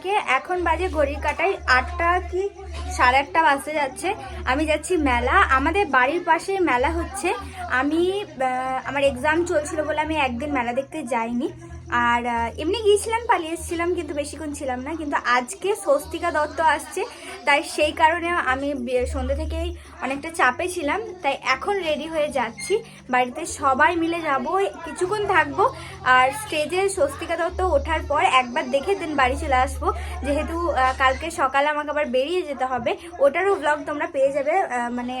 সবাইকে এখন বাজে ঘড়ির কাটাই আটটা কি সাড়ে আটটা বাসে যাচ্ছে। আমি যাচ্ছি মেলা। আমাদের বাড়ির পাশে মেলা হচ্ছে। আমি আমার এক্সাম চলছিল বলে আমি একদিন মেলা দেখতে যাইনি। আর এমনি গিয়েছিলাম, পালিয়ে এসেছিলাম, কিন্তু বেশিক্ষণ ছিলাম না। কিন্তু আজকে স্বস্তিকা দত্ত আসছে, তাই সেই কারণে আমি সন্ধ্যে থেকেই অনেকটা চাপে ছিলাম। তাই এখন রেডি হয়ে যাচ্ছি। বাড়িতে সবাই মিলে যাব, কিছুক্ষণ থাকব, আর স্টেজে স্বস্তিকা দত্ত ওঠার পর একবার দেখে দেন বাড়ি চলে আসব। যেহেতু কালকে সকালে আমাকে আবার বেরিয়ে যেতে হবে, ওটারও ব্লগ তোমরা পেয়ে যাবে মানে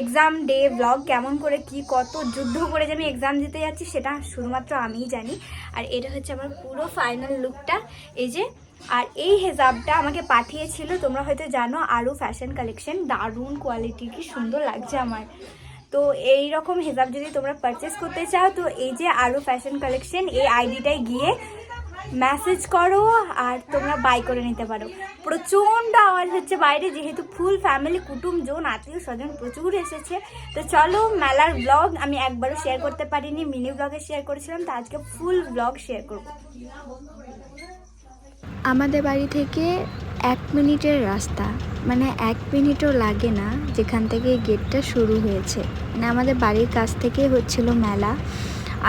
এক্সাম ডে ব্লগ কেমন করে কি কত যুদ্ধ করে যে আমি এক্সাম দিতে যাচ্ছি সেটা শুধুমাত্র আমিই জানি। আর এটা হচ্ছে আমার পুরো ফাইনাল লুকটা এই যে, আর এই হেজাবটা আমাকে পাঠিয়েছিল, তোমরা হয়তো জানো আরও ফ্যাশন কালেকশন দারুণ কোয়ালিটি কি সুন্দর লাগছে আমার। তো এই রকম হেজাব যদি তোমরা পারচেস করতে চাও, তো এই যে আরও ফ্যাশন কালেকশন এই আইডিটায় গিয়ে মেসেজ করো আর তোমরা বাই করে নিতে পারো। প্রচণ্ড আওয়াজ হচ্ছে বাইরে, যেহেতু ফুল ফ্যামিলি কুটুম, জন, আত্মীয় স্বজন প্রচুর এসেছে। তো চলো মেলার ব্লগ আমি একবারও শেয়ার করতে পারিনি মিনি ব্লগে শেয়ার করেছিলাম, তো আজকে ফুল ব্লগ শেয়ার করব। আমাদের বাড়ি থেকে এক মিনিটের রাস্তা মানে এক মিনিটও লাগে না যেখান থেকে গেটটা শুরু হয়েছে। মানে আমাদের বাড়ির কাছ থেকে হচ্ছিল মেলা।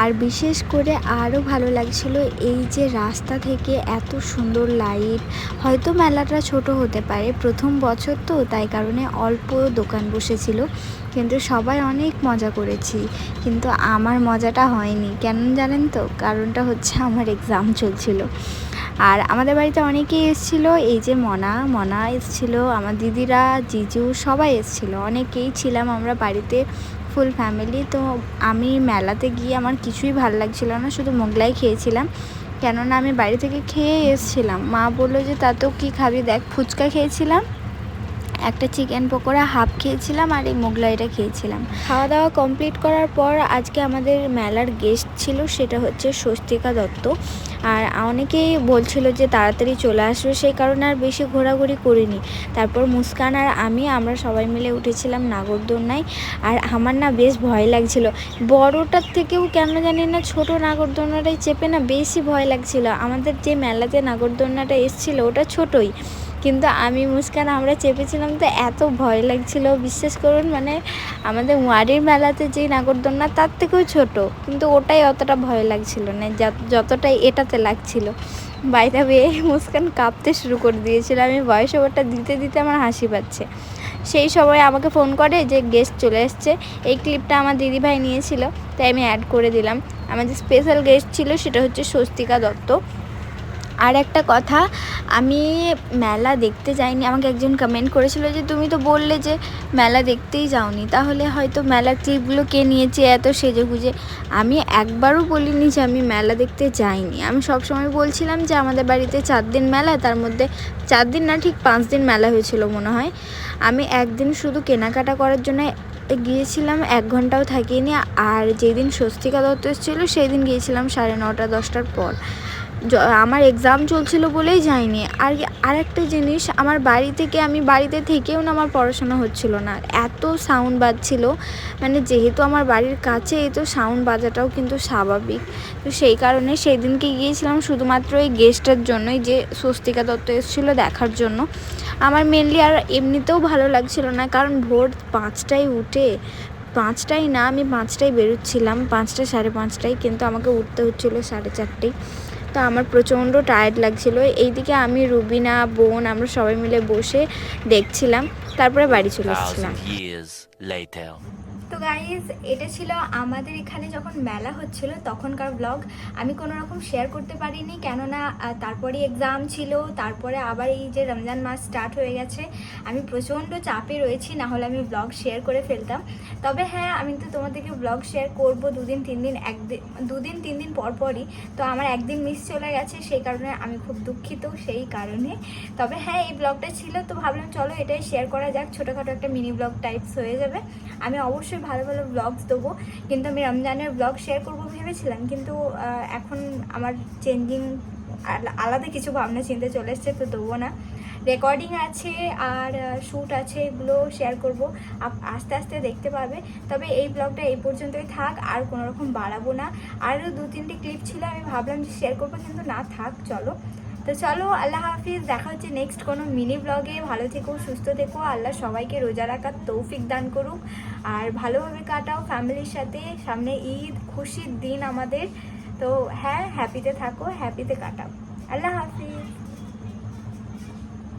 আর বিশেষ করে আরও ভালো লাগছিল এই যে রাস্তা থেকে এত সুন্দর লাইট। হয়তো মেলাটা ছোট হতে পারে, প্রথম বছর তো তাই কারণে অল্প দোকান বসেছিল, কিন্তু সবাই অনেক মজা করেছি। কিন্তু আমার মজাটা হয়নি কেন জানেন তো? কারণটা হচ্ছে আমার এক্সাম চলছিল। আর আমাদের বাড়িতে অনেকেই এসেছিল, এই যে মনা মনা এসেছিল, আমার দিদিরা, জিজু সবাই এসেছিল, অনেকেই ছিলাম আমরা বাড়িতে। ফুল ফ্যামিলি তো আমি মেলাতে গিয়ে আমার কিছুই ভালো লাগছিল না, শুধু মোগলাই খেয়েছিলাম। কেননা আমি বাড়ি থেকে খেয়ে এসছিলাম। মা বলল যে, তা তো কী খাবি দেখ, ফুচকা খেয়েছিলাম। একটা চিকেন পকোড়া হাফ খেয়েছিলাম আর এই মোগলাইটা খেয়েছিলাম। খাওয়া দাওয়া কমপ্লিট করার পর আজকে আমাদের মেলার গেস্ট ছিল, সেটা হচ্ছে স্বস্তিকা দত্ত। আর অনেকেই বলছিল যে তাড়াতাড়ি চলে আসবে, সেই কারণে আর বেশি ঘোরাঘুরি করিনি। তারপর মুস্কান আর আমি, আমরা সবাই মিলে উঠেছিলাম নাগরদোলনায়। আর আমার না বেশ ভয় লাগছিল। বড়টার থেকেও কেন জানি না ছোট নাগরদোলনাটাই চেপে না বেশি ভয় লাগছিল। আমাদের যে মেলাতে নাগরদোলনাটা এসেছিল, ওটা ছোটই। কিন্তু আমি মুস্কান, আমরা চেপেছিলাম তো এত ভয় লাগছিল। বিশ্বাস করুন মানে আমাদের ওয়ারির মেলাতে যে নাগরদোলনা, তার থেকেও ছোট। কিন্তু ওটাই অতটা ভয় লাগছিল না, যত- যতটাই এটাতে লাগছিল। বাইরে বেয়ে মুস্কান কাঁপতে শুরু করে দিয়েছিল। আমি ভয়েস ওভারটা দিতে দিতে আমার হাসি পাচ্ছে। সেই সময় আমাকে ফোন করে যে গেস্ট চলে এসছে এই ক্লিপটা আমার দিদিভাই নিয়েছিল, তাই আমি অ্যাড করে দিলাম। আমার যে স্পেশাল গেস্ট ছিল, সেটা হচ্ছে স্বস্তিকা দত্ত। আর একটা কথা, আমি মেলা দেখতে যাইনি। আমাকে একজন কমেন্ট করেছিল যে, তুমি তো বললে যে মেলা দেখতেই যাওনি। তাহলে হয়তো মেলার ক্লিপগুলো কে নিয়েছে, এত সেজে গুজে আমি একবারও বলিনি যে আমি মেলা দেখতে যাইনি। আমি সবসময় বলছিলাম যে, আমাদের বাড়িতে চার দিন মেলা, তার মধ্যে চার দিন না, ঠিক পাঁচ দিন মেলা হয়েছিল মনে হয়। আমি একদিন শুধু কেনাকাটা করার জন্য গিয়েছিলাম, এক ঘন্টাও থাকিনি। আর যেদিন স্বস্তিকা দত্ত এসেছিল সেই দিন গিয়েছিলাম সাড়ে নটা, দশটার পর। আমার এক্সাম চলছিল বলেই যাইনি। আর আরেকটা জিনিস, আমার বাড়ি থেকে আমি বাড়িতে থেকেও না আমার পড়াশোনা হচ্ছিল না। এত সাউন্ড বাজছিল। মানে যেহেতু আমার বাড়ির কাছে এই তো সাউন্ড বাজাটাও কিন্তু স্বাভাবিক। তো সেই কারণে সেই দিনকে গিয়েছিলাম শুধুমাত্র এই গেস্টের জন্যই, যে স্বস্তিকা দত্ত এসেছিল দেখার জন্য। আমার মেনলি আর এমনিতেও ভালো লাগছিল না, কারণ ভোর পাঁচটায় উঠে, পাঁচটায় না, আমি পাঁচটায় বেরোচ্ছিলাম। পাঁচটা সাড়ে পাঁচটায়, কিন্তু আমাকে উঠতে হচ্ছিল সাড়ে চারটেয়। তো আমার প্রচণ্ড টায়ার্ড লাগছিল। এইদিকে আমি রুবিনা বোন আমরা সবাই মিলে বসে দেখছিলাম। তারপরে বাড়ি চলে এসেছিলাম. তো গাইজ এটা ছিল আমাদের এখানে যখন মেলা হচ্ছিল তখনকার ব্লগ আমি কোনো রকম শেয়ার করতে পারিনি, কেননা তারপরে এক্সাম ছিল, তারপরে আবার এই যে রমজান মাস স্টার্ট হয়ে গেছে। আমি প্রচণ্ড চাপে রয়েছি, না হলে আমি ব্লগ শেয়ার করে ফেলতাম। তবে হ্যাঁ আমি তো তোমাদেরকে ব্লগ শেয়ার করব দুদিন, তিন দিন একদিন দুদিন, তিন দিন পর পরই। তো আমার একদিন মিস চলে গেছে, সেই কারণে আমি খুব দুঃখিত সেই কারণে। তবে হ্যাঁ এই ব্লগটা ছিল, তো ভাবলাম চলো এটাই শেয়ার করা যাক। ছোটোখাটো একটা মিনি ব্লগ টাইপস হয়ে যাবে। আমি অবশ্যই ভালো ভালো ব্লগস দেবো। কিন্তু আমি রমজানের ব্লগ শেয়ার করব ভেবেছিলাম, কিন্তু এখন আমার চেঞ্জিং আলাদা কিছু ভাবনা চিন্তা চলে এসছে, তো দেবো না। রেকর্ডিং আছে আর শ্যুট আছে, এগুলো শেয়ার করব। আস্তে আস্তে দেখতে পাবে। তবে এই ব্লগটা এই পর্যন্তই থাক, আর কোনো রকম বাড়াবো না। আরও দু তিনটে ক্লিপ ছিল, আমি ভাবলাম যে শেয়ার করব, কিন্তু না থাক, চলো। তো চলো, আল্লাহ হাফিজ, দেখা হচ্ছে নেক্সট কোনো মিনি ব্লগে ভালো থেকো, সুস্থ থেকো, আল্লাহ সবাইকে রোজা রাখার তৌফিক দান করুক। আর ভালোভাবে কাটাও ফ্যামিলির সাথে। সামনে ঈদ, খুশির দিন আমাদের। তো হ্যাঁ হ্যাপিতে থাকো হ্যাপিতে কাটাও। আল্লাহ হাফিজ।